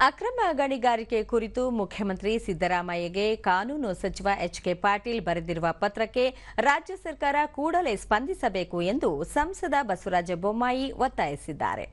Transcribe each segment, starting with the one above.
ಅಕ್ರಮ ಗಣಿಗಾರಿಕೆ ಕುರಿತು ಮುಖ್ಯಮಂತ್ರಿ ಸಿದ್ದರಾಮಯ್ಯಗೆ ಕಾನೂನು ಸಚಿವ ಎಚ್ ಕೆ ಪಾಟೀಲ್ ಬರೆದಿರುವ ಪತ್ರಕ್ಕೆ ರಾಜ್ಯ ಸರ್ಕಾರ ಕೂಡಲೇ ಸ್ಪಂದಿಸಬೇಕು ಎಂದು ಸಂಸದ ಬಸವರಾಜ ಬೊಮ್ಮಾಯಿ ಒತ್ತಾಯಿಸಿದ್ದಾರೆ.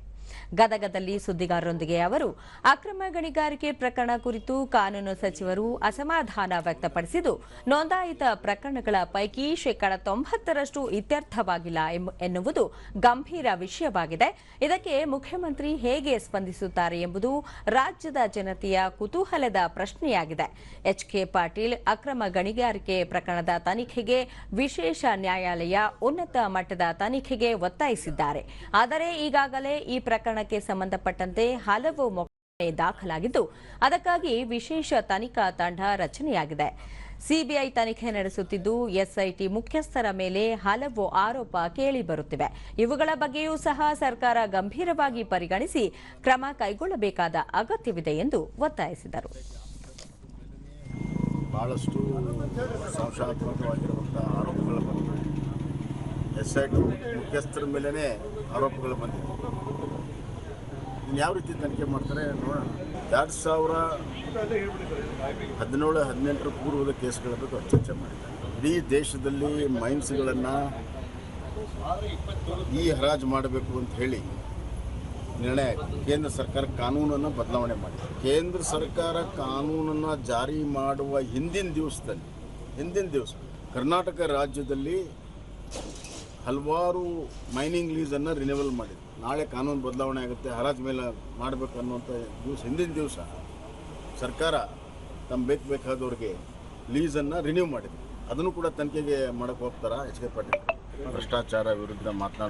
ಗದಗದಲ್ಲಿ ಸುದ್ದಿಗಾರರೊಂದಿಗೆ ಅವರು, ಅಕ್ರಮ ಗಣಿಗಾರಿಕೆ ಪ್ರಕರಣ ಕುರಿತು ಕಾನೂನು ಸಚಿವರು ಅಸಮಾಧಾನ ವ್ಯಕ್ತಪಡಿಸಿದ್ದು, ನೋಂದಾಯಿತ ಪ್ರಕರಣಗಳ ಪೈಕಿ ಶೇಕಡ ತೊಂಬತ್ತರಷ್ಟು ಇತ್ಯರ್ಥವಾಗಿಲ್ಲ ಎನ್ನುವುದು ಗಂಭೀರ ವಿಷಯವಾಗಿದೆ. ಇದಕ್ಕೆ ಮುಖ್ಯಮಂತ್ರಿ ಹೇಗೆ ಸ್ಪಂದಿಸುತ್ತಾರೆ ಎಂಬುದು ರಾಜ್ಯದ ಜನತೆಯ ಕುತೂಹಲದ ಪ್ರಶ್ನೆಯಾಗಿದೆ. ಎಚ್ ಕೆ ಪಾಟೀಲ್, ಅಕ್ರಮ ಗಣಿಗಾರಿಕೆ ಪ್ರಕರಣದ ತನಿಖೆಗೆ ವಿಶೇಷ ನ್ಯಾಯಾಲಯ ಉನ್ನತ ಮಟ್ಟದ ತನಿಖೆಗೆ ಒತ್ತಾಯಿಸಿದ್ದಾರೆ. ಆದರೆ ಈಗಾಗಲೇ ಈ ಪ್ರಕರಣಕ್ಕೆ ಸಂಬಂಧಪಟ್ಟಂತೆ ಹಲವು ಮೊಕದ್ದಮೆ ದಾಖಲಾಗಿದ್ದು, ಅದಕ್ಕಾಗಿ ವಿಶೇಷ ತನಿಖಾ ತಂಡ ರಚನೆಯಾಗಿದೆ. ಸಿಬಿಐ ತನಿಖೆ ನಡೆಸುತ್ತಿದ್ದು, ಎಸ್ಐಟಿ ಮುಖ್ಯಸ್ಥರ ಮೇಲೆ ಹಲವು ಆರೋಪ ಕೇಳಿಬರುತ್ತಿವೆ ಇವುಗಳ ಬಗ್ಗೆಯೂ ಸಹ ಸರ್ಕಾರ ಗಂಭೀರವಾಗಿ ಪರಿಗಣಿಸಿ ಕ್ರಮ ಕೈಗೊಳ್ಳಬೇಕಾದ ಅಗತ್ಯವಿದೆ ಎಂದು ಒತ್ತಾಯಿಸಿದರು. ಭಾಳಷ್ಟು ಸಂಶಯಾತ್ಮಕವಾಗಿರುವಂತಹ ಆರೋಪಗಳು ಬಂದಿವೆ. ಮುಖ್ಯಸ್ಥರ ಮೇಲೇ ಆರೋಪಗಳು ಬಂದಿವೆ. ಯಾವ ರೀತಿ ತನಿಖೆ ಮಾಡ್ತಾರೆ ನೋಡೋಣ. ಎರಡು ಸಾವಿರ ಹದಿನೇಳು, ಹದಿನೆಂಟರ ಪೂರ್ವದ ಕೇಸ್ಗಳ ಬಗ್ಗೆ ಚರ್ಚೆ ಮಾಡಿದ್ದಾರೆ. ಇಡೀ ದೇಶದಲ್ಲಿ ಮೈನ್ಸ್ಗಳನ್ನು ಈ ಹರಾಜು ಮಾಡಬೇಕು ಅಂತ ಹೇಳಿ ನಿರ್ಣಯ ಕೇಂದ್ರ ಸರ್ಕಾರ ಕಾನೂನನ್ನು ಬದಲಾವಣೆ ಮಾಡಿದೆ. ಕೇಂದ್ರ ಸರ್ಕಾರ ಕಾನೂನನ್ನು ಜಾರಿ ಮಾಡುವ ಹಿಂದಿನ ದಿವಸದಲ್ಲಿ, ಹಿಂದಿನ ದಿವಸ ಕರ್ನಾಟಕ ರಾಜ್ಯದಲ್ಲಿ ಹಲವಾರು ಮೈನಿಂಗ್ ಲೀಸನ್ನು ರಿನ್ಯೂವಲ್ ಮಾಡಿದೆ ನಾಳೆ ಕಾನೂನು ಬದಲಾವಣೆ ಆಗುತ್ತೆ, ಹರಾಜು ಮೇಲೆ ಮಾಡಬೇಕು ಅನ್ನುವಂಥ ದಿವಸ, ಹಿಂದಿನ ದಿವಸ ಸರ್ಕಾರ ತಮ್ಮ ಬೇಕು ಬೇಕಾದವ್ರಿಗೆ ಲೀಸನ್ನು ರಿನ್ಯೂ ಮಾಡಿದೆ ಅದನ್ನು ಕೂಡ ತನಿಖೆಗೆ ಮಾಡೋಕ್ಕೆ ಹೋಗ್ತಾರ? ಎಚ್ ಕೆ ಪಾಟೀಲ್ ಭ್ರಷ್ಟಾಚಾರ ವಿರುದ್ಧ ಮಾತನಾಡ